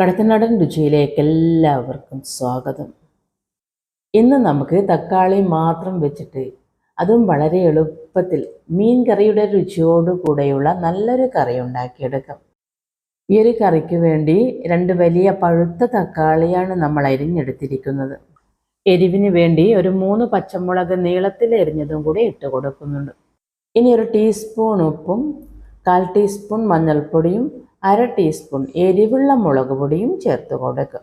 കടത്തനാടൻ രുചിയിലേക്ക് എല്ലാവർക്കും സ്വാഗതം. ഇന്ന് നമുക്ക് തക്കാളി മാത്രം വെച്ചിട്ട് അതും വളരെ എളുപ്പത്തിൽ മീൻ കറിയുടെ രുചിയോട് കൂടെയുള്ള നല്ലൊരു കറി ഉണ്ടാക്കിയെടുക്കാം. ഈ ഒരു കറിക്ക് വേണ്ടി രണ്ട് വലിയ പഴുത്ത തക്കാളിയാണ് നമ്മൾ അരിഞ്ഞെടുത്തിരിക്കുന്നത്. എരിവിന് വേണ്ടി ഒരു മൂന്ന് പച്ചമുളക് നീളത്തിൽ എരിഞ്ഞതും കൂടി ഇട്ട് കൊടുക്കുന്നുണ്ട്. ഇനി ഒരു ടീസ്പൂൺ ഉപ്പും കാൽ ടീസ്പൂൺ മഞ്ഞൾപ്പൊടിയും അര ടീസ്പൂൺ എരിവുള്ള മുളക് പൊടിയും ചേർത്ത് കൊടുക്കുക.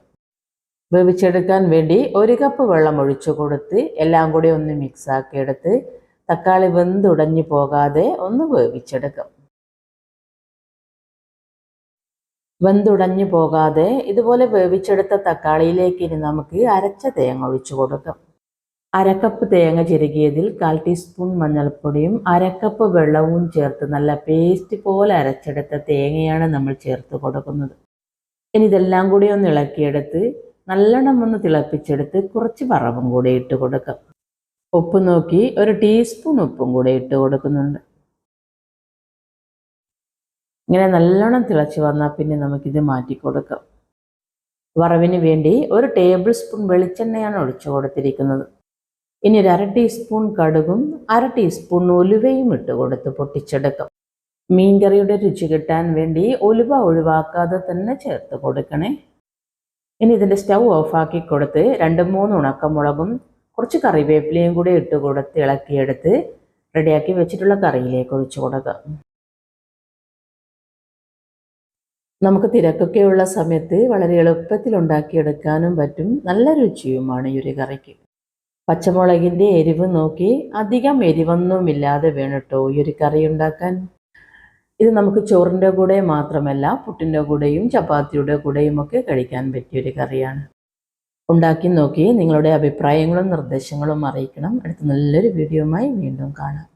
വേവിച്ചെടുക്കാൻ വേണ്ടി ഒരു കപ്പ് വെള്ളം ഒഴിച്ചു കൊടുത്ത് എല്ലാം കൂടി ഒന്ന് മിക്സ് ആക്കിയെടുത്ത് തക്കാളി വെന്തുടഞ്ഞു പോകാതെ ഒന്ന് വേവിച്ചെടുക്കും വെന്തുടഞ്ഞു പോകാതെ ഇതുപോലെ വേവിച്ചെടുത്ത തക്കാളിയിലേക്ക് ഇനി നമുക്ക് അരച്ച തേങ്ങ ഒഴിച്ചു കൊടുക്കാം. അരക്കപ്പ് തേങ്ങ ചിരകിയതിൽ കാൽ ടീസ്പൂൺ മഞ്ഞൾപ്പൊടിയും അരക്കപ്പ് വെള്ളവും ചേർത്ത് നല്ല പേസ്റ്റ് പോലെ അരച്ചെടുത്ത തേങ്ങയാണ് നമ്മൾ ചേർത്ത് കൊടുക്കുന്നത്. ഇനി ഇതെല്ലാം കൂടി ഒന്ന് ഇളക്കിയെടുത്ത് നല്ലോണം ഒന്ന് തിളപ്പിച്ചെടുത്ത് കുറച്ച് വറവും കൂടി ഇട്ട് കൊടുക്കാം. ഉപ്പ് നോക്കി ഒരു ടീസ്പൂൺ ഉപ്പും കൂടി ഇട്ട് കൊടുക്കുന്നുണ്ട്. ഇങ്ങനെ നല്ലോണം തിളച്ച് വന്നാൽ പിന്നെ നമുക്കിത് മാറ്റി കൊടുക്കാം. വറവിന് വേണ്ടി ഒരു ടേബിൾ സ്പൂൺ വെളിച്ചെണ്ണയാണ് ഒഴിച്ചു കൊടുത്തിരിക്കുന്നത്. ഇനി ഒരു അര ടീസ്പൂൺ കടുകും അര ടീസ്പൂൺ ഉലുവയും ഇട്ട് കൊടുത്ത് പൊട്ടിച്ചെടുക്കും. മീൻകറിയുടെ രുചി കിട്ടാൻ വേണ്ടി ഉലുവ ഒഴിവാക്കാതെ തന്നെ ചേർത്ത് കൊടുക്കണേ. ഇനി ഇതിന്റെ സ്റ്റൗ ഓഫാക്കി കൊടുത്ത് രണ്ട് മൂന്ന് ഉണക്കമുളകും കുറച്ച് കറിവേപ്പിലയും കൂടി ഇട്ട് കൊടുത്ത് ഇളക്കിയെടുത്ത് റെഡിയാക്കി വെച്ചിട്ടുള്ള കറിയിലേക്ക് ഒഴിച്ചു കൊടുക്കാം. നമുക്ക് തിരക്കൊക്കെയുള്ള സമയത്ത് വളരെ എളുപ്പത്തിൽ ഉണ്ടാക്കിയെടുക്കാനും പറ്റും. നല്ല രുചിയുമാണ് ഈ ഒരു കറിക്ക്. പച്ചമുളകിന്റെ എരിവ് നോക്കി അധികം എരിവൊന്നുമില്ലാതെ വേണം കേട്ടോ ഈ ഒരു കറി ഉണ്ടാക്കാൻ. ഇത് നമുക്ക് ചോറിന്റെ കൂടെ മാത്രമല്ല പുട്ടിന്റെ കൂടെയും ചപ്പാത്തിയുടെ കൂടെയും ഒക്കെ കഴിക്കാൻ പറ്റിയൊരു കറിയാണ്. ഉണ്ടാക്കി നോക്കി നിങ്ങളുടെ അഭിപ്രായങ്ങളും നിർദ്ദേശങ്ങളും അറിയിക്കണം. അടുത്ത നല്ലൊരു വീഡിയോയുമായി വീണ്ടും കാണാം.